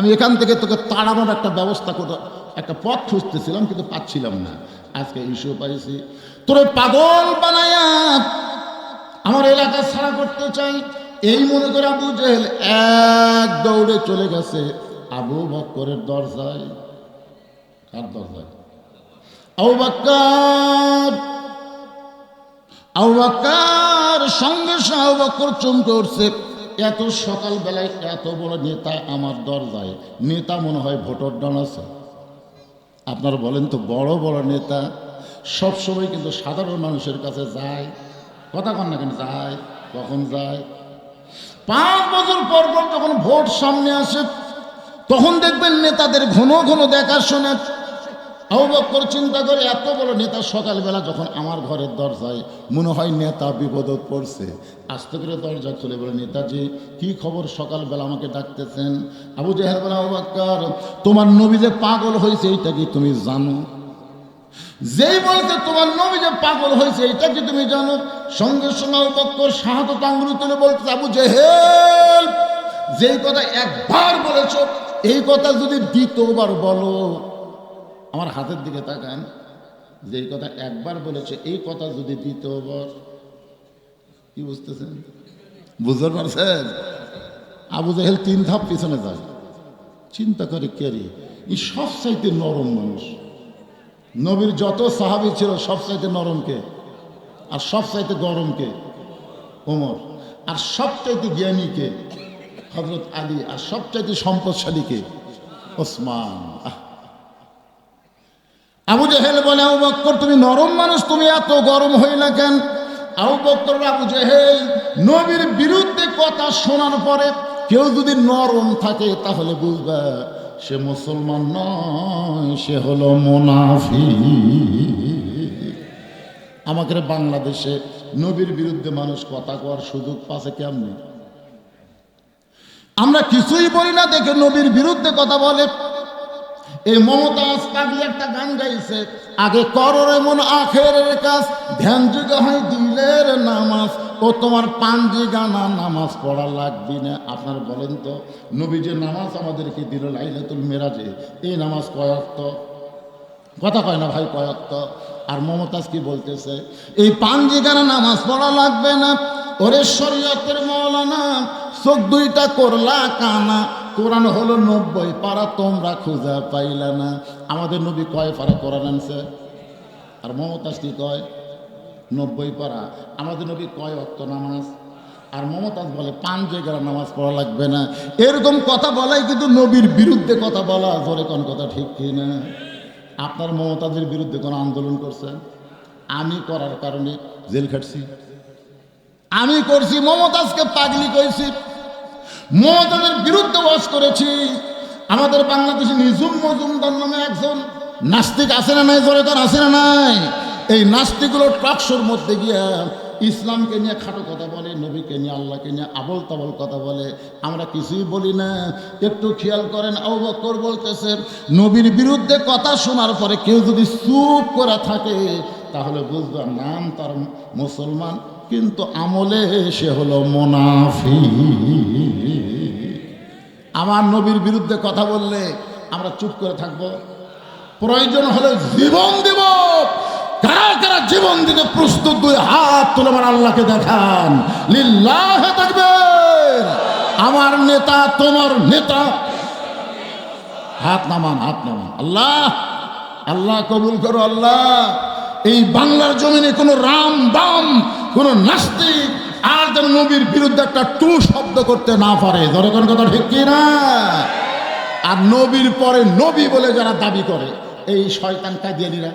আমি এখান থেকে তোকে তাড়ানোর একটা ব্যবস্থা করে একটা পথ খুঁজতেছিলাম, কিন্তু পাচ্ছিলাম না। আজকে ইস্যু পাইছি। তোরে পাগল বানায়া আমার এলাকা ছাড়া করতে চাই। এই মনে করে আবু জেহেল এক দৌড়ে চলে গেছে আবু বক্করের দরজায়। কার দরজায়? আবু বাক্কার! আবু বাক্কার! সঙ্গে সঙ্গে আবু বক্কর চমকে উঠছে। এত সকালবেলায় এত বড় নেতা আমার দরজায় নেতা মনে হয় ভোটার ডান আছে। আপনারা বলেন তো, বড় বড় নেতা সব সবসময় কিন্তু সাধারণ মানুষের কাছে যায়। কথা কন না কেন, যায়। কখন যায়? পাঁচ বছর পর পর যখন ভোট সামনে আসে, তখন দেখবেন নেতাদের ঘন ঘন দেখাশোনা। আহ্বক্কর চিন্তা করে, এত বড় নেতা সকালবেলা যখন আমার ঘরের দরজায় মনে হয় নেতা বিপদত পড়ছে আস্তে করে দরজা খুলে বলে, নেতাজি, কি খবর? সকালবেলা আমাকে ডাকতেছেন, আবু জেহেল বলে আহ্বক্কর তোমার নবী যে পাগল হয়েছে, এইটা কি তুমি জানো? যেই বলতে তোমার নবী যে পাগল হয়েছে এটা কি তুমি জানো? সঙ্গে সঙ্গে আবুবকর শাহাদত আঙ্গুলি তুলে বলতে আবু জেহেল, যেই কথা একবার বলেছ, এই কথা যদি দ্বিতীয়বার বলো আমার হাতের দিকে তাকান, যেই কথা একবার বলেছে, এই কথা যদি দ্বিতীয়বার কি বুঝতেছেন? বুঝতে পারছেন? আবু জেহেল তিন ধাপ পিছনে যায়। চিন্তা করে কে রে? এই সব চাইতে নরম মানুষ। নবীর যত সাহাবি ছিল সব চাইতে নরমকে আর সব চাইতে গরমকে ওমর। আর সব চাইতে জ্ঞানীকে হজরত আলী। আর সব চাইতে সম্পদশালীকে ওসমান। আহ। আবু জেহেল বলে, আবু বক্কর, তুমি নরম মানুষ, তুমি এত গরম হইলা কেন? আবু বক্কর আবু জেহেল, নবীর বিরুদ্ধে কথা শোনার পরে কেউ যদি নরম থাকে তাহলে বুঝবে সে মুসলমান নয়, সে হলো মোনাফি আমাদের বাংলাদেশে নবীর বিরুদ্ধে মানুষ কথা কওয়ার সুযোগ পাচ্ছে কেমনি? আমরা কিছুই বলি না, দেখে নবীর বিরুদ্ধে কথা বলে। এই মমতাজ পাগলি একটা গান গাইছে, আগে করর এমন আখের কাজ, ধ্যান যুগে হয় দিলের নামাজ। ও তোমার পাঞ্জি গানা নামাজ পড়া লাগবে না। আপনার বলেন তো নবী যে নামাজ আমাদেরকে দিল লাইলাতুল মেরাজে। এই নামাজ কয়ক্ত কথা কয় না ভাই কয়ক্ত আর মমতাজ কি বলতেছে? এই পাঞ্জি গানা নামাজ পড়া লাগবে না। ওরে শরীয়তের মৌলানা, চোখ দুইটা করলা কানা। কোরআন হলো নব্বই পারা তোমরা খুঁজা পাইলা না। আমাদের নবী কয় পারা কোরআন আনছে? আর মমতাজ কি কয়? নব্বই পারা। আমাদের নবী কয় অক্ত নামাজ? আর মমতাজ বলে পাঁচ জায়গার নামাজ পড়া লাগবে না। এরকম কথা বলাই কিন্তু নবীর বিরুদ্ধে কথা বলা জোরে কোন কথা ঠিক কি না আপনার মমতাজের বিরুদ্ধে কোনো আন্দোলন করছেন আমি করার কারণে জেল খাটছি। আমি করছি, মমতাজকে পাগলি করেছি। মমতাজের বিরুদ্ধে ওয়াজ করেছি। আমাদের বাংলাদেশে নিজুম মজুমদার নামে একজন নাস্তিক আছে না নাই? জোরে তার আছে না নাই? এই নাস্তিকগুলো টকশোর মধ্যে গিয়া ইসলামকে নিয়ে খাটো কথা বলে, নবীকে নিয়ে, আল্লাহকে নিয়ে আবল তাবল কথা বলে। আমরা কিছুই বলি না। একটু খেয়াল করেন আবকর বলতেছে, নবীর বিরুদ্ধে কথা শোনার পরে কেউ যদি চুপ করে থাকে, তাহলে বুঝবা নাম তার মুসলমান। কিন্তু আমলে সে হলো মোনাফি আমার নবীর বিরুদ্ধে কথা বললে আমরা চুপ করে থাকব। প্রয়োজন হলে জীবন দিব। কারা কারা জীবন দিতে প্রস্তুত দুই হাত তুলে আমার আল্লাহকে দেখান। লিল্লাহ থাকবে আমার নেতা, তোমার নেতা। হাত নামান হাত নামান। আল্লাহ আল্লাহ কবুল করো, আল্লাহ। এই বাংলার জমিনে কোনো রাম বাম কোনো নাস্তিক আর যেন নবীর বিরুদ্ধে একটা টু শব্দ করতে না পারে। ধরে কথা ঠিক কি না আর নবীর পরে নবী বলে যারা দাবি করে, এই শয়তান কাদিয়ানিরা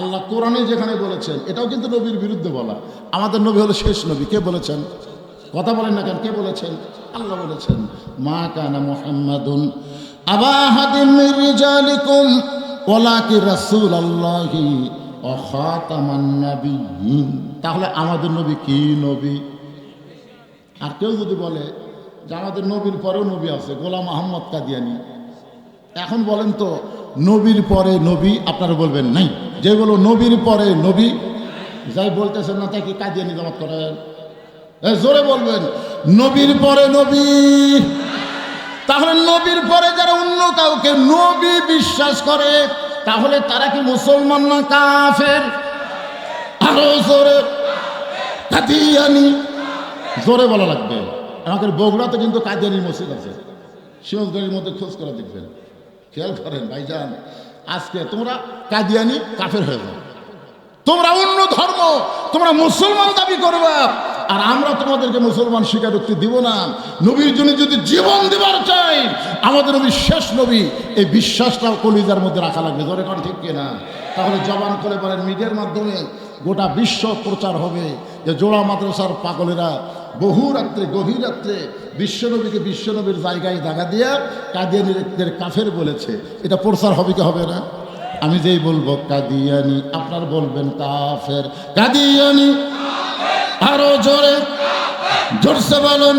আল্লাহ কোরআনে যেখানে বলেছেন, এটাও কিন্তু নবীর বিরুদ্ধে বলা। আমাদের নবী হলো শেষ নবী। কে বলেছেন? কথা বলেন না কেন? কে বলেছেন? আল্লাহ বলেছেন, মা কানা মুহাম্মাদুন আবাহাদিন মির রিজালিকুম ওয়া খাতামান নাবিয়্যিন। তাহলে আমাদের নবী কি নবী? আর কেউ যদি বলে যে আমাদের নবীর পরেও নবী আছে, গোলাম আহমদ কাদিয়ানি। এখন বলেন তো, নবীর পরে নবী আপনারা বলবেন নাই? যে বলো নবীর পরে নবী, যাই বলতেছেন না তাই কি কাদিয়ানি জমাত করেন। জোরে বলবেন, নবীর পরে নবী। তাহলে নবীর পরে যারা অন্য কাউকে নবী বিশ্বাস করে, তাহলে তারা কি মুসলমান না কাফের? আরও জোরে। কাদিয়ানি। জোরে বলা লাগবে। আমাদের বগুড়াতে কিন্তু কাদিয়ানি মসজিদ আছে। সিংহগড়ের মধ্যে খোঁজ করে দেখবেন। খেয়াল করেন ভাইজান, আজকে তোমরা কাদিয়ানি কাফের হয়ে যাও। তোমরা অন্য ধর্ম, তোমরা মুসলমান দাবি করবা। আর আমরা তোমাদেরকে মুসলমান স্বীকারোক্তি দিব না। নবীর জন্য যদি জীবন দেবার চাই, আমাদের নবী শেষ নবী এই বিশ্বাসটা কলিজার মধ্যে রাখা লাগবে। ধরে কর ঠিক কিনা? তাহলে জবান করে বলেন, মিডিয়ার মাধ্যমে গোটা বিশ্ব প্রচার হবে যে জোড়া মাদ্রাসার পাগলেরা বহু রাত্রে, গভীর রাত্রে বিশ্বনবীকে বিশ্বনবীর জায়গায় দাগা দিয়া কাদিয়ানিদের কাফের বলেছে। এটা প্রচার হবে কি হবে না? আমি যেই বলব, কাদিয়ানি, আপনার বলবেন কাফের। কাদিয়ানি আরও জোরে, জোরসে বলুন,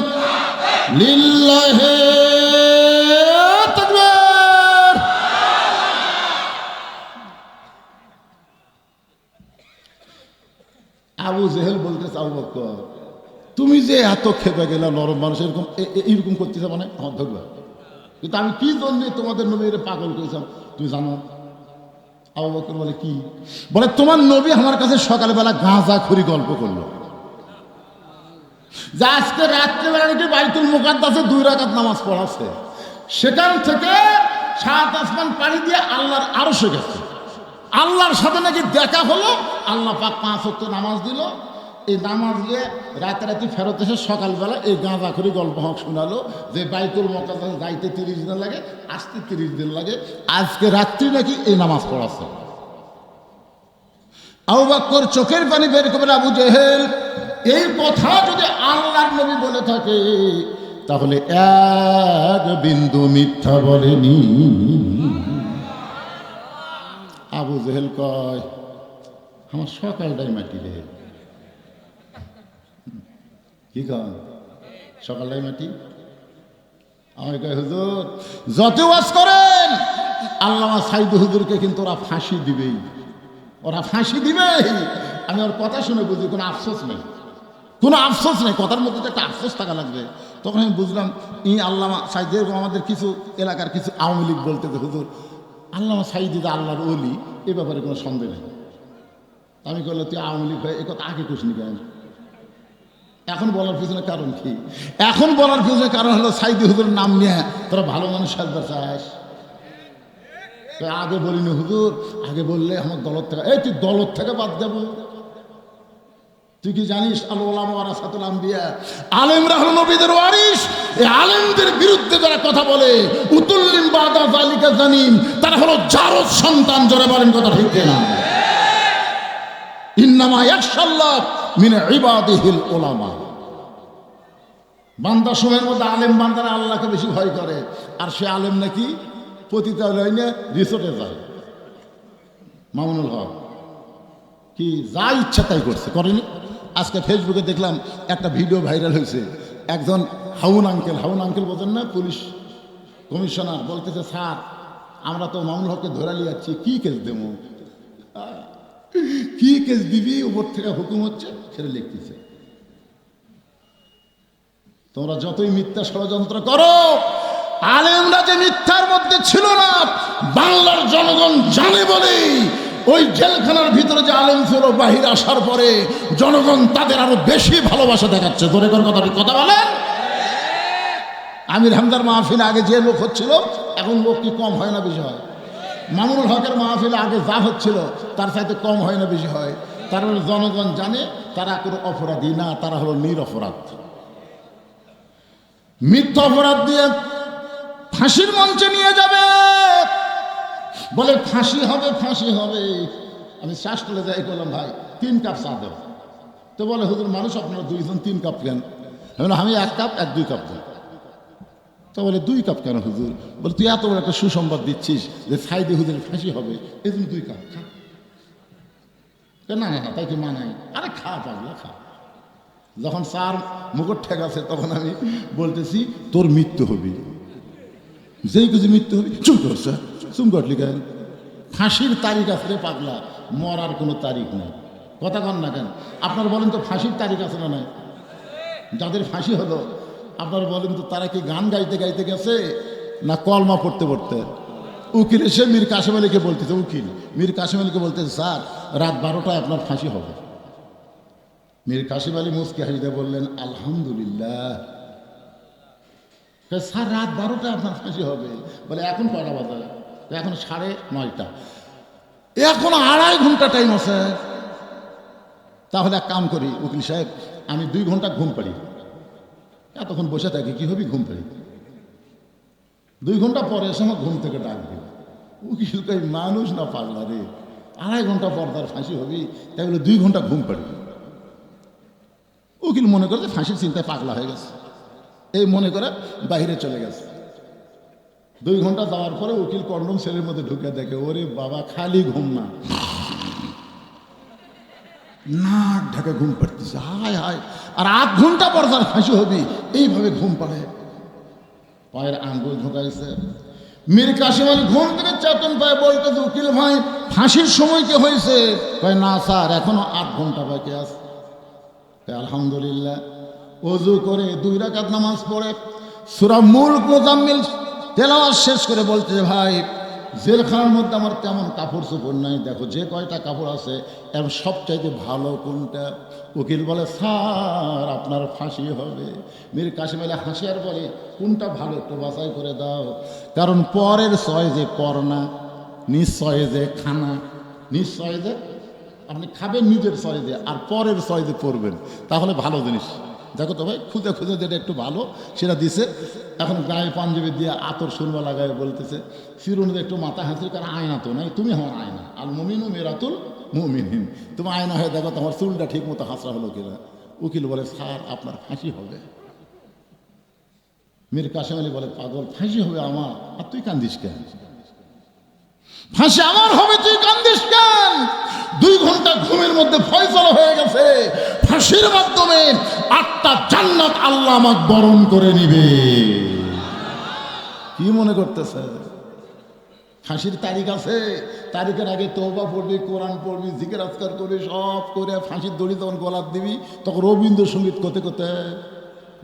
লিল্লাহে আবু জেহেল বলতেছে, আবু বকর তুমি যে এত খেপে গেলা নরম মানুষ, এরকম এইরকম করতেছে মানে? আমার ধরবা। কিন্তু আমি কি জন্যে তোমাদের নবীর পাগল করেছিলাম? তুমি জানো? আবু বকর বলে, কি? বলে, তোমার নবী আমার কাছে সকালবেলা গাঁজা খুরি গল্প করল। যে আজকে রাত্রেবেলা নাকি বাইতুল মুকাদ্দাসে দুই রাকাত নামাজ পড়াচ্ছে, সেখান থেকে সাত আসমান পাড়ি দিয়ে আল্লাহর আরও গেছে। আল্লাহর সাথে নাকি দেখা হলো, আল্লাহ পাক পাঁচ হত্য নামাজ দিল। এই নামাজ দিয়ে রাতারাতি ফেরত এসে সকালবেলা এই গাঁদা করে গল্প হক শোনালো যে বাইতুল মকাদ্দাসে যাইতে তিরিশ দিন লাগে, আসতে তিরিশ দিন লাগে, আজকে রাত্রি নাকি এই নামাজ পড়াচ্ছে। আবু বাক্কর চোখের পানি বের করে আবু জেহেল। এই কথা যদি আল্লাহর নবী বলে থাকে, তাহলে এক বিন্দু মিথ্যা বলেনি। আবু জেহেল কয়, আমার সকালটাই মাটি কি কন সকালটাই মাটি? আমি কয়, হুজুর, যত ওয়াজ করেন, আল্লামা সাইদ হুজুরকে কিন্তু ওরা ফাঁসি দিবেই। ওরা ফাঁসি দিবে আমি ওর কথা শুনে বুঝি কোনো আফসোস নেই। কোনো আফসোস নেই, কথার মধ্যে তো একটা আফসোস থাকা লাগবে। তখন আমি বুঝলাম, ই আল্লামা সাইদ, এরকম আমাদের কিছু এলাকার কিছু আওয়ামী লীগ বলতে হুজুর, আল্লামা সাইদি যে আল্লাহর অলি এ ব্যাপারে কোনো সন্দেহ নেই। আমি করলে তুই আওয়ামী লীগ হয়ে এ কথা আগে কুসনি কেন? এখন বলার পিছনে কারণ কি? এখন বলার পিছনে কারণ হলো, সাইদি হুজুর নাম নিয়ে, তোরা ভালো মানুষ সাজতে চাস। আগে বলিনি, হুজুর, আগে বললে আমার দলত থেকে, এই তুই দলত থেকে বাদ দেবো তুই কি জানিস আলোলামাসাতুল আম্বিয়া? আলেমরা হলো নবীদের ওয়ারিস এই আলেমদের বিরুদ্ধে যারা কথা বলে, উতুল্লিম বাদা জালিকা জানিম, তারা হলো জারদ সন্তান, জোরে বলেন কথা ঠিক না ইন্নামা ইয়াকশাল্লাহ মিন ইবাদিহিল উলামা বান্দা সময়ের মধ্যে আলেম বান্দারা আল্লাহকে বেশি ভয় করে। আর সে আলেম নাকি পতিতালয় নিয়ে রিসোর্টে যায়। মামুনুল হক, কি যা ইচ্ছা তাই করছে, করেনি? আজকে ফেসবুকে দেখলাম একটা ভিডিও ভাইরাল হয়েছে। একজন হাউন আঙ্কেল হাউন আঙ্কেল বোঝেন না পুলিশ কমিশনার বলতেছে, স্যার, আমরা তো মামুল হককে ধরে নিয়ে যাচ্ছি, কি কেস দেবো? কি কেস দিবি? উপর থেকে হুকুম হচ্ছে, সেটা লিখতেছে। তোমরা যতই মিথ্যা ষড়যন্ত্র করো, আলেমরা যে মিথ্যার মধ্যে ছিল না, বাংলার জনগণ জানে বলেই ওই জেলখানার ভিতরে যে আলেম ছিল বাহির আসার পরে জনগণ তাদের আরও বেশি ভালোবাসা দেখাচ্ছে। ধরে কোন কথা কথা বলেন। আমির হামদার মাহফিল আগে যে লোক হচ্ছিল, এখন লোক কি কম হয় না বেশি হয়? মামুনুল হকের মাহফিল আগে যা হচ্ছিল, তার সাথে কম হয় না বেশি হয়। তার মানে জনগণ জানে, তারা কোনো অপরাধী না, তারা হলো নির নিরপরাধ মিথ্যা অপরাধ দিয়ে ফাঁসির মঞ্চে নিয়ে যাবে। বলে ফাঁসি হবে ফাঁসি হবে। আমি শ্বাস তুলে যাই করলাম ভাই তিন কাপ চা দেব তো বলে হুজুর মানুষ আপনারা দুইজন তিন কাপ কেন? আমি বললাম, এক কাপ এক দুই কাপ দেন তো বলে দুই কাপ কেন হুজুর? বলে তুই এত বড় একটা সুসংবাদ দিচ্ছিস যে সাইদে হুজুরের ফাঁসি হবে এই জন্য দুই কাপ খা। না না তাই কি মানাই আরে খা পাগলা খা। যখন স্যার মুকুট ঠেক আছে তখন আমি বলতেছি তোর মৃত্যু হবে। যেই কিছু মৃত্যু হবে চুপ কর স্যার। চুপ করলি কেন? ফাঁসির তারিখ আছে রে পাগলা মরার কোনো তারিখ নেই। কথা কন না কেন? আপনার বলেন তো ফাঁসির তারিখ আছে না নাই? যাদের ফাঁসি হলো আপনারা বলেন তো তারা কি গান গাইতে গাইতে গেছে না কলমা পড়তে পড়তে? উকিল এসে মীর কাশেম আলীকে বলতেছে উকিল মীর কাশেম আলীকে বলতেছে স্যার রাত বারোটায় আপনার ফাঁসি হবে। মীর কাশিম আলী মুসকে হাসিদে বললেন আলহামদুলিল্লাহ। স্যার রাত বারোটায় আপনার ফাঁসি হবে। বলে এখন কয়টা বাজে কয়, এখন সাড়ে নয়টা। এখন আড়াই ঘণ্টা টাইম আছে। তাহলে এক কাম করি, উকিল সাহেব, আমি দুই ঘণ্টা ঘুম পারি এতক্ষণ বসে থাকি, কি হবি ঘুম পারি দুই ঘণ্টা পরে এসে আমার ঘুম থেকে ডাকবে উকিল কই, মানুষ না পাগলা রে। আড়াই ঘণ্টা পর তার ফাঁসি হবি, তাই বলে দুই ঘণ্টা ঘুম পাড়ি। উকিল মনে করে যে ফাঁসির চিন্তায় পাগলা হয়ে গেছে। এই মনে করে বাইরে চলে গেছে। দুই ঘণ্টা যাওয়ার পরে উকিল কন্ডম সেলের মধ্যে ঢুকে দেখে, ওরে বাবা, খালি ঘুম না। নাক ঢাকে ঘুম পাড়তেছে। হায় হায়। আর আধ ঘণ্টা পর তার ফাঁসি হবি, এইভাবে ঘুম পাড়ে। পায়ের আঙ্গুল ঢোকাইছে। মীর কাশিম আলী ঘুম থেকে চেতন পায়, বলতেছে, উকিল ভাই, ফাঁসির সময় কি হয়েছে? কয়, না স্যার, এখনও আট ঘণ্টা বাকি আছে। আলহামদুলিল্লাহ। অজু করে দুই রাকাত নামাজ পড়ে। সুরা মুল্ক মোজাম্মিল তেলাওয়াত শেষ করে বলতে ভাই, জেলখানার মধ্যে আমার তেমন কাপড় চোপড় নাই। দেখো, যে কয়টা কাপড় আছে, এর সবচাইতে ভালো কোনটা? উকিল বলে, স্যার, আপনার ফাঁসি হবে। মীর কাশিম আলী হাসি আর বলে, কোনটা ভালো একটু বাছাই করে দাও। কারণ পরের ছয় যে পর না নিশ্চয় যে খানা, নিশ্চয় যে আপনি খাবেন নিজের সয়েদে আর পরের সয়েদে পড়বেন তাহলে ভালো জিনিস। দেখো তো ভাই খুঁজে খুঁজে যেটা একটু ভালো, সেটা দিছে। এখন গায়ে পাঞ্জাবি দিয়ে আতর সুরমা লাগায় বলতেছে ফিরুনিতে একটু মাথা হাসি কারণ আয়না তো নাই, তুমি আমার আয়না। আর মমিনু মেরাতুল মুমিনহীন তুমি আয়না হয়ে দেখো তোমার চুলটা ঠিক মতো হাসরা হলো কিনা। উকিল বলে, স্যার, আপনার ফাঁসি হবে। মীর কাশেম আলী বলে, পাগল, ফাঁসি হবে আমার। আর তুই কান্দিস কেন? ফাঁসি আমার হবে, তুই কান্দিস কেন? দুই ঘণ্টা ঘুমের মধ্যে ফয়সলা হয়ে গেছে ফাঁসির মাধ্যমে আটটা জান্নাত আল্লাহ আমাকে বরণ করে নিবে। কি মনে করতেছে? ফাঁসির তারিখ আছে। তারিখের আগে তৌবা পড়বি, কোরআন পড়বি, জিকের, আজকার করবি, সব করে ফাঁসির দড়ি তখন গলার দিবি, তখন রবীন্দ্রসঙ্গীত করতে করতে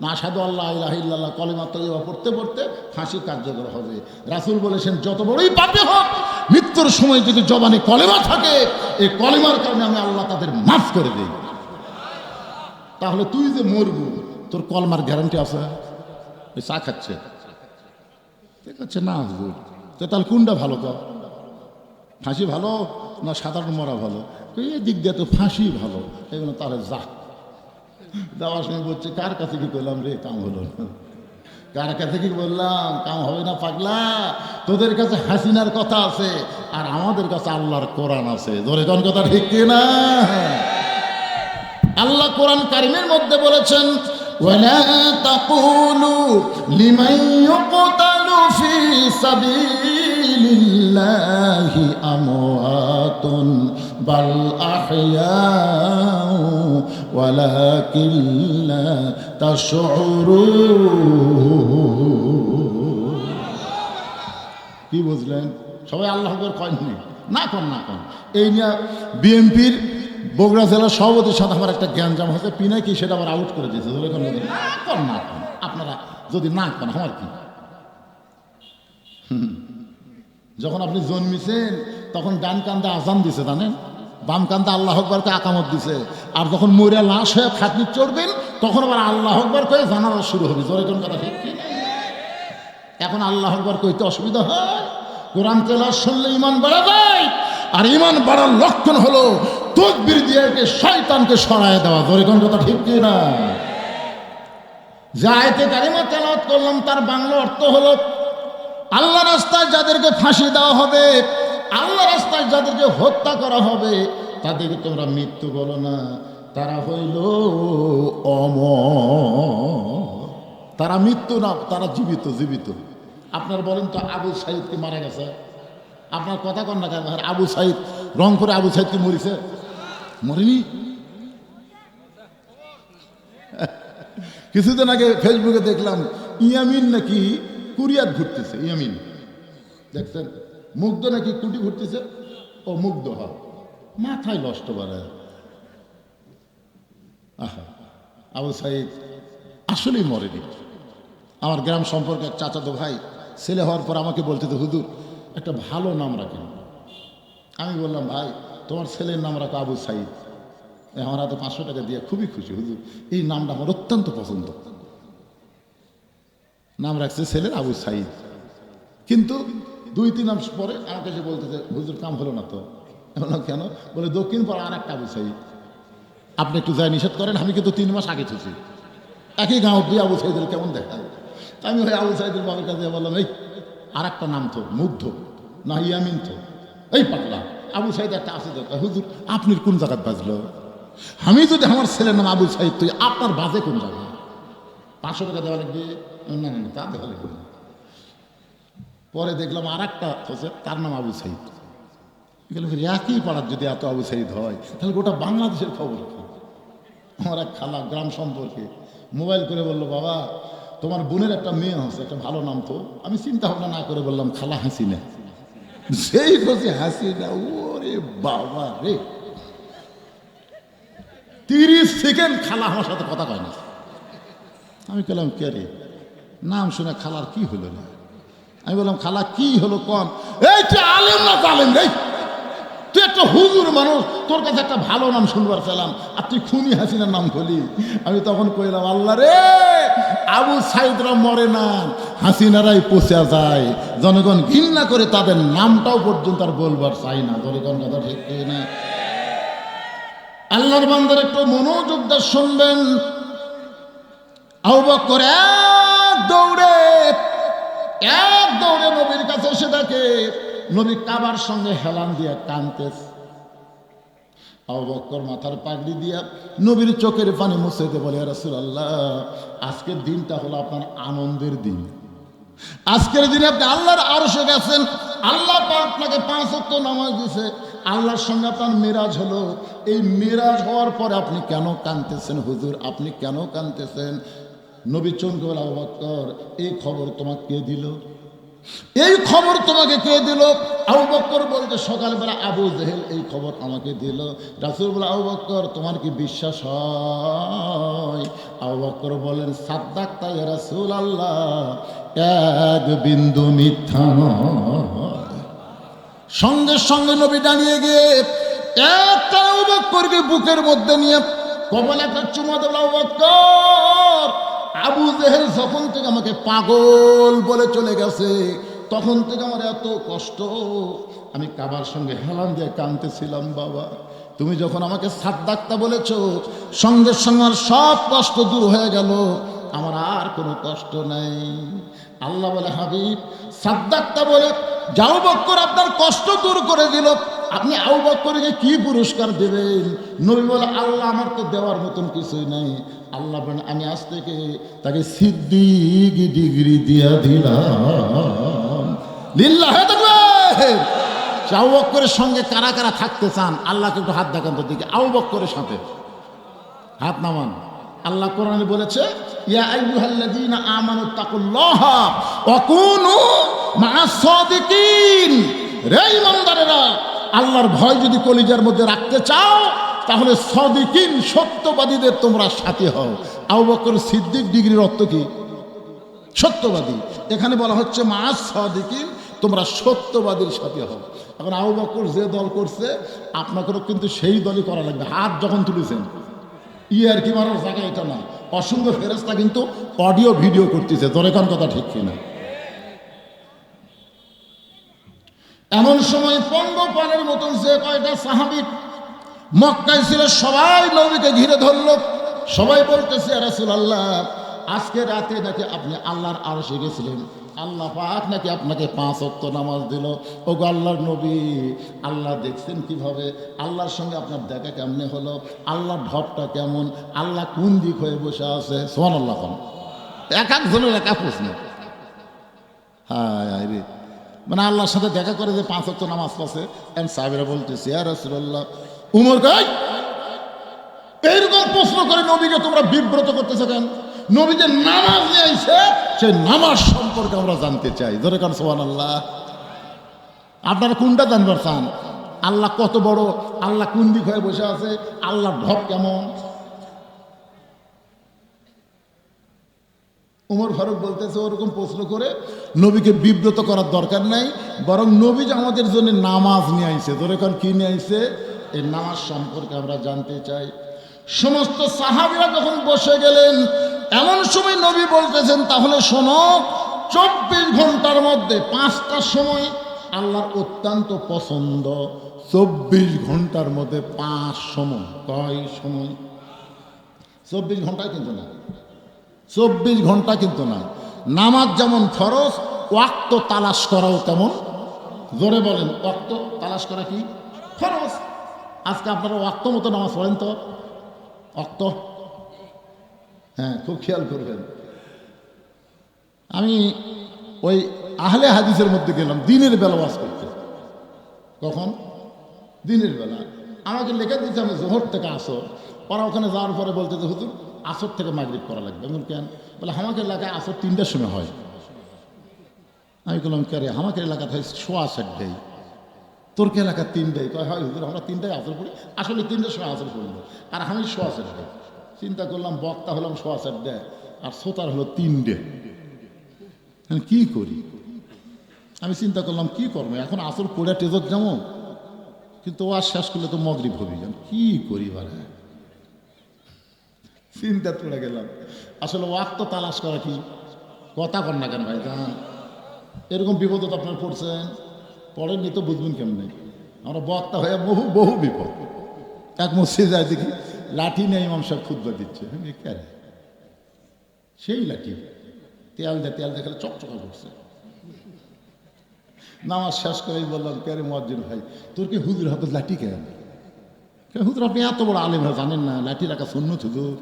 না সাধু আল্লাহ ইল্লাল্লাহ কলেমা তৈবা পড়তে পড়তে ফাঁসি কার্যকর হবে। রাসুল বলেছেন, যত বড়ই পাপে হোক, মৃত্যুর সময় যদি জবানে কলেমা থাকে এই কলেমার কারণে আমি আল্লাহ তাদের মাফ করে দিই। তাহলে তুই যে মরবু, তোর কলমার গ্যারান্টি আছে ওই চা খাচ্ছে। ঠিক আছে না, হুজুর। তো তাহলে কোনটা ভালো কর? ফাঁসি ভালো না সাধারণ মরা ভালো? এই দিক দিয়ে তো ফাঁসি ভালো। এই জন্য তাহলে যা। যাওয়ার সময় বলছে, কার কাছে কি পেলাম রে? কাম হলো না। কার কাছে কি বললাম কাম হবে না, পাগলা। তোদের কাছে হাসিনার কথা আছে, আর আমাদের কাছে আল্লাহর কোরআন আছে। ধরে কোন কথা ঠিক কি না? আল্লাহ কোরআন কারিমের মধ্যে বলেছেন, ওয়ালা তাকুলু লিমাই ইয়াকুতা সাবিলিল্লাহি আমওয়াতুন, বাল আহয়াউ ওয়ালাকিন লা তাশউরুন কি বুঝলেন? সবাই আল্লাহ কয়নি না? কম না কম। এই নিয়ে বিএনপির বগুড়া জেলা সভাপতির সাথে আমার একটা জ্ঞান জামা হয়েছে। পিনাকি সেটা আবার আউট করে দিয়েছে। না কম না কম। আপনারা যদি না করেন, আমার কি? যখন আপনি জন্মিছেন, তখন ডান কান্দা আজান দিছে, জানেন? বাম কান্দা আল্লাহ আকবরকে আকামত দিছে। আর যখন মরিয়া লাশ হয়ে খাতনি চড়বেন, তখন আবার আল্লাহ আকবর করে জানাজা শুরু হবে। জোরে কোন কথা ঠিক এখন আল্লাহ আকবর কইতে অসুবিধা হয়। কোরআন তেলা শুনলে ইমান বাড়া যায়। আর ইমান বাড়ার লক্ষণ হলো তকবির দিয়ে শয়তানকে সরায় দেওয়া। কোন কথা ঠিক কি না যে আয়তে কারিমা তেলাওয়াত করলাম, তার বাংলা অর্থ হলো আল্লাহ রাস্তায় যাদেরকে ফাঁসি দেওয়া হবে, আল্লাহ রাস্তায় যাদেরকে হত্যা করা হবে, তাদেরকে তোমরা মৃত্যু বলো না। তারা হইল অম তারা মৃত্যু না, তারা জীবিত জীবিত। আপনার বলেন তো, আবু সাইদ কি মারা গেছে? আপনার কথা কন না কেন? আবু সাইদ, রংপুরে আবু সাইদ কি মরিছে? মরিনি? কিছুদিন আগে ফেসবুকে দেখলাম, ইয়ামিন নাকি কুরিয়াত ঘুরতেছে ইয়ামিন দেখছেন মুগ্ধ নাকি কুটি ঘুরতেছে? ও, মুগ্ধ, হ। মাথায় নষ্ট বাড়ায় আহা, আবু সাইদ আসলেই মরেনি। আমার গ্রাম সম্পর্কে এক চাচাতো ভাই ছেলে হওয়ার পর আমাকে বলতে তো, হুজুর, একটা ভালো নাম রাখেন। আমি বললাম, ভাই, তোমার ছেলের নাম রাখো আবু সাইদ। আমার হাতে পাঁচশো টাকা দিয়ে খুবই খুশি, হুজুর। এই নামটা আমার অত্যন্ত পছন্দ। নাম রাখছে ছেলের আবু সাইদ। কিন্তু দুই, তিন মাস পরে আমাকে এসে বলতেছে, হুজুর, কাম হলো না তো। কেন? বলে, দক্ষিণ পর আর একটা আবু সাইদ। আপনি একটু যাই নিষেধ করেন, আমি কিন্তু তিন মাস আগে থুছি একই গাঁও দিয়ে আবু সাইদের কেমন দেখা আমি ওই আবু সাইদের বাবার কাছে বললাম, এই আর একটা নাম তো, মুগ্ধ না ইয়ামিন তো এই পাগলা, আবু সাইদ একটা আছে হুজুর, আপনি কোন জায়গায় বাজলো? আমি যদি আমার ছেলের নাম আবু সাইদ, তুই আপনার বাজে কোন জায়গায় পাঁচশো টাকা দেওয়া লাগবে। না না না। পরে দেখলাম আর একটা হচ্ছে, তার নাম আবু সাইদ। এগুলো একই পাড়ার যদি এত আবু সাইদ হয়, তাহলে গোটা বাংলাদেশের খবর কি? আমার এক খালা গ্রাম সম্পর্কে মোবাইল করে বলল, বাবা, তোমার বোনের একটা মেয়ে আছে, একটা ভালো নাম তো। আমি চিন্তা ভাবনা না করে বললাম, খালা হাসিনা। সেই বসে হাসিনা, ওরে বাবা রে। তিরিশ সেকেন্ড খালা আমার সাথে কথা কয় না। আমি বললাম, কে রে? নাম শুনে খালার কি হলো না? আমি বললাম, খালা, কি হলো কম এই তুই আলেম না তালেম রে। তুই একটা হুজুর মানুষ, তোর কাছে একটা ভালো নাম শুনবার চালাম আর তুই খুনি হাসিনার নাম খলি আমি তখন কইলাম, আল্লাহ রে, আবু সাইদরা মরে না, হাসিনারাই পচা যায়। জনগণ ঘৃণা করে তাদের নামটাও পর্যন্ত আর বলবার চাই না। জনগণ কথা ঠিক না? আল্লাহর বান্দার একটু মনোযোগ দিয়ে শুনবেন। বকর এক দৌড়ে। এক দৌড়ে নবীর কাছে এসে দেখে, নবী কাবার সঙ্গে হেলান দিয়ে কানতেছে। আবু মাথার পাগড়ি দিয়া নবীর চোখের পানি মুছে দিয়ে বলে রাসূলুল্লাহ, আজকের দিনটা হলো আপনার আনন্দের দিন। আজকের দিনে আপনি আল্লাহর আরশে গেছেন, আল্লাহ আপনাকে পাঁচ ওয়াক্ত নামাজ দিয়েছে। আল্লাহর সঙ্গে আপনার মেরাজ হলো। এই মেরাজ হওয়ার পরে আপনি কেন কানতেছেন? হুজুর, আপনি কেন কানতেছেন? নবী চমকে বলে, আবু বকর এই খবর তোমাকে কে দিল? এই খবর তোমাকে কে দিল? আবু বক্কর বলতে সকালবেলা আবু জেহেল এই খবর আমাকে দিল। রাসুল বলে, আবু বক্কর, তোমার কি বিশ্বাস হয়? আবু বক্কর বলেন, সাদ্দাক তাই রাসুল আল্লাহ এক বিন্দু মিথ্যা সঙ্গে সঙ্গে নবী দাঁড়িয়ে গিয়ে একটা আবু বক্করকে বুকের মধ্যে নিয়ে কবল একটা চুমা দিল, আবু বক্কর আবু জেহেল যখন থেকে আমাকে পাগল বলে চলে গেছে, তখন থেকে আমার এত কষ্ট। আমি কাবার সঙ্গে হেলান দিয়ে কানতেছিলাম বাবা। তুমি যখন আমাকে সাদ্দাক্তা বলেছ, সঙ্গে সঙ্গে সব কষ্ট দূর হয়ে গেল। আমার আর কোনো কষ্ট নাই। আল্লাহ বলে, হাবিব, সাদ্দাক্তা বলে, যাও বক্কর আপনার কষ্ট দূর করে দিল। আপনি আউ বক্করকে কি পুরস্কার দেবেন? নবী বলে, আল্লাহ আমার তো দেওয়ার মতন কিছুই নাই। আল্লাহ বলেন, আমি আজ থেকে তাকে সিদ্দিক ডিগ্রি দিয়া দিলাম। লিল্লাহ আউ সঙ্গে কারা কারা থাকতে চান, আল্লাহকে একটু হাত দেখান তো দিকে আউ বক্করের সাথে। হাত নামান। আল্লাহ কোরআনে বলেছে, ইয়া রে আল্লাহর ভয় যদি কলিজার মধ্যে রাখতে চাও, তাহলে সদিকিন, সত্যবাদীদের তোমরা সাথে হও। আবু বকর সিদ্দিক ডিগ্রির অর্থ কি? সত্যবাদী। এখানে বলা হচ্ছে মাস সদিকিন, তোমরা সত্যবাদীর সাথে হও। এখন আবু বকর যে দল করছে, আপনাকেও কিন্তু সেই দলই করা লাগবে। হাত যখন তুলেছেন ই আর কি মারার জায়গা এটা না। অসংখ্য ফেরস্তা কিন্তু অডিও ভিডিও করতেছে। দরেকান কথা ঠিক কিনা? এমন সময় পঙ্গপালের মতন যে কয়টা সাহাবিক মক্কায় ছিল, সবাই নবীকে ঘিরে ধরলো। সবাই বলতেছে রাসুল আল্লাহ আজকে রাতে নাকি আপনি আল্লাহর আরও গেছিলেন? আল্লাহ পাক নাকি আপনাকে পাঁচ অক্ত নামাজ দিল? ও আল্লাহর নবী, আল্লাহ দেখছেন কীভাবে? আল্লাহর সঙ্গে আপনার দেখা কেমনে হলো? আল্লাহর ঢপটা কেমন? আল্লাহ কোন দিক হয়ে বসে আছে? সোহান আল্লাহ এক একজনের এক এক প্রশ্ন। হায় রে। মানে আল্লাহর সাথে দেখা করে যে পাঁচ অক্ত নামাজ পড়ছে। এম সাহেবেরা বলতেছে রসুল্লাহ উমর গাই এইরকম প্রশ্ন করে নবীকে তোমরা বিব্রত করতেছো কেন? নবী যে নামাজ নিয়ে সেই নামাজ সম্পর্কে আমরা জানতে চাই। ধরে কারণ সোহান আল্লাহ আপনারা কোনটা জানবার চান? আল্লাহ কত বড়, আল্লাহ কোন দিক হয়ে বসে আছে, আল্লাহর ঢপ কেমন? উমর ফারুক বলতেছে ওরকম প্রশ্ন করে, নবীকে বিব্রত করার দরকার নাই, বরং নবী যে আমাদের জন্য নামাজ নিয়ে আইছে তোর এখন কি নিয়ে আইছে? এই নামাজ সম্পর্কে আমরা জানতে চাই। সমস্ত সাহাবিরা যখন বসে গেলেন, এমন সময় নবী বলতেছেন, তাহলে শোনো, চব্বিশ ঘণ্টার মধ্যে পাঁচটা সময় আল্লাহর অত্যন্ত পছন্দ। চব্বিশ ঘণ্টার মধ্যে পাঁচ সময়। কয় সময়? চব্বিশ ঘন্টায় কিন্তু না চব্বিশ ঘণ্টা কিন্তু না নামাজ যেমন ফরজ, ওয়াক্ত তালাশ করাও তেমন। জোরে বলেন, ওয়াক্ত তালাশ করা কি? ফরজ। আজকে আপনারা ওয়াক্ত মতো নামাজ পড়েন তো? ওয়াক্ত? হ্যাঁ খুব খেয়াল করবেন। আমি ওই আহলে হাদিসের মধ্যে গেলাম, দিনের বেলা ওয়াজ করতে। কখন? দিনের বেলা। আমাকে লেখা দিয়েছে আমি জোহর থেকে আসো ওরা ওখানে যাওয়ার পরে বলতে যে, হুজুর আসর থেকে মাগরিব করা লাগবে। বললাম, কেন? বলে আমাকে এলাকায় আসর তিনটার সময় হয়। আমি বললাম কে রে? আমাকে এলাকাতে হয় সোয়া চারটাই তোর কে এলাকা তিনটাই কয় হয় হুজুর আমরা তিনটায় আসর করি আসলে তিনটার সময় আসর করব আর আমি সোয়া চারটাই চিন্তা করলাম বক্তা হলাম সোয়া চারটায় আর সোতার হলো তিনটে। আমি কি করি? আমি চিন্তা করলাম কি করব? এখন আসর পড়ে টেজক যেমন কিন্তু ও আর শেষ করলে তো মগরিব হবি। কি করি বারে চিন্তা পড়ে গেলাম। আসলে ওয়াক তো তালাশ করা কি কথা কর না কেন ভাই জান এরকম বিপদ তো আপনার পড়ছেন পড়েননি তো বুঝবেন কেমনে? আমরা বক্তা হয়ে বহু বহু বিপদ। এক মসজিদ যায় দেখি লাঠি নেই ইমাম সাহেব খুদ্া দিচ্ছে। আমি কে রে? সেই লাঠি। তেল দে তেল দেখালে চকচকা করছে। নামাজ শেষ করেই বললাম কেরে মজ্জিন ভাই, তোর কি হুজুর হাতে লাঠি কেন? কেন হুজুর, আপনি এত বড় আলেম হয় জানেন না, লাঠি রাখা শূন্য হুজুর।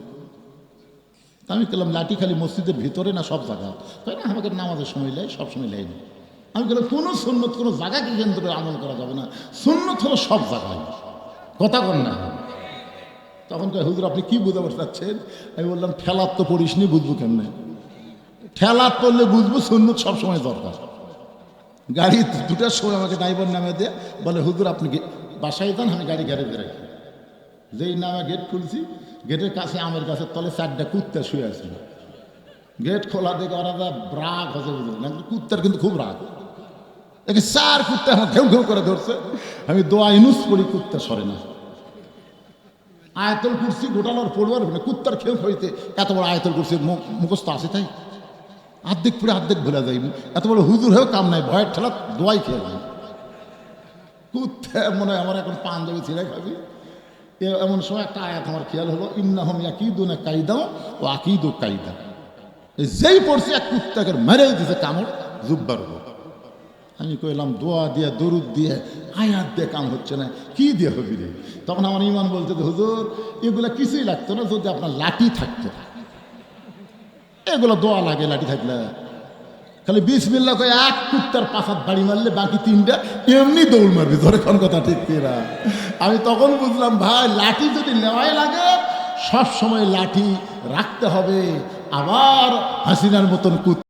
আমি বললাম, লাঠি খালি মসজিদের ভিতরে না সব জায়গা? তাই না? আমাকে নামাজের সময় লাই, সব সময় লাইনি আমি বললাম, কোনো সুন্নত, কোনো জায়গাকে কেন্দ্র করে আমল করা যাবে না? সুন্নত হলো সব জায়গায় কথা কর না। তখন কয়, হুজুর, আপনি কি বুঝাতে চাচ্ছেন আমি বললাম ঠেলার তো পড়িসনি বুঝব কেমনে? ঠেলার পড়লে বুঝব, সুন্নত সবসময় দরকার। গাড়ি দুটার সময় আমাকে ড্রাইভার নামে দিয়ে, বলে, হুজুর, আপনি বাসায় যান, আমি গাড়ি গ্যারেজে রাখি। যেই নামে গেট খুলছি গেটের কাছে আমের গাছের তলে চারটা কুত্তা শুয়ে আছিল গেট খোলা দেখে ওরা রাগ হচ্ছে বুঝলেন কুত্তার কিন্তু খুব রাগ। একে চার কুত্তা আমার ঘেউ ঘেউ করে ধরছে। আমি দোয়া ইনুস পড়ি, কুত্তা সরে না। আয়তল কুরসি গোটানোর পড়বার না কুত্তার খেউ হইতে এত বড় আয়তল কুরসি মু- মুখস্থ আছে তাই? আর্ধেক পুরে আর্ধেক ভুলে যাই এত বড় হুজুর হয়েও কাম নাই, ভয়ের ঠেলা দোয়াই খেয়ে যাই কুত্তে মনে হয় আমার এখন পাঞ্জাবি ছিঁড়ে খাবি। এমন সময় একটা আয়াত আমার খেয়াল হলো, ইন্নাহম ইয়াকিদুনা কাইদাও ও আকিদু কাইদা। যেই পড়ছে এক কুত্তাকে মেরে দিছে কামড়, জুব্বার উপর। আমি কইলাম, দোয়া দিয়ে, দরুদ দিয়ে, আয়াত দিয়ে কাম হচ্ছে না, কি দিয়ে হবি রে? তখন আমার ইমান বলতে হুজুর, এগুলো কিছুই লাগতো না যদি আপনার লাঠি থাকতো। এগুলো দোয়া লাগে, লাঠি থাকলে খালি বিসমিল্লা কয়ে এক কুত্তার পাশাত বাড়ি মারলে বাকি তিনটা এমনি দৌড় মারবে, ধরে কোন কথা ঠিক কিনা? আমি তখন বুঝলাম, ভাই, লাঠি যদি নেওয়াই লাগে সব সময় লাঠি রাখতে হবে, আবার হাসিনার মতন কুত্তা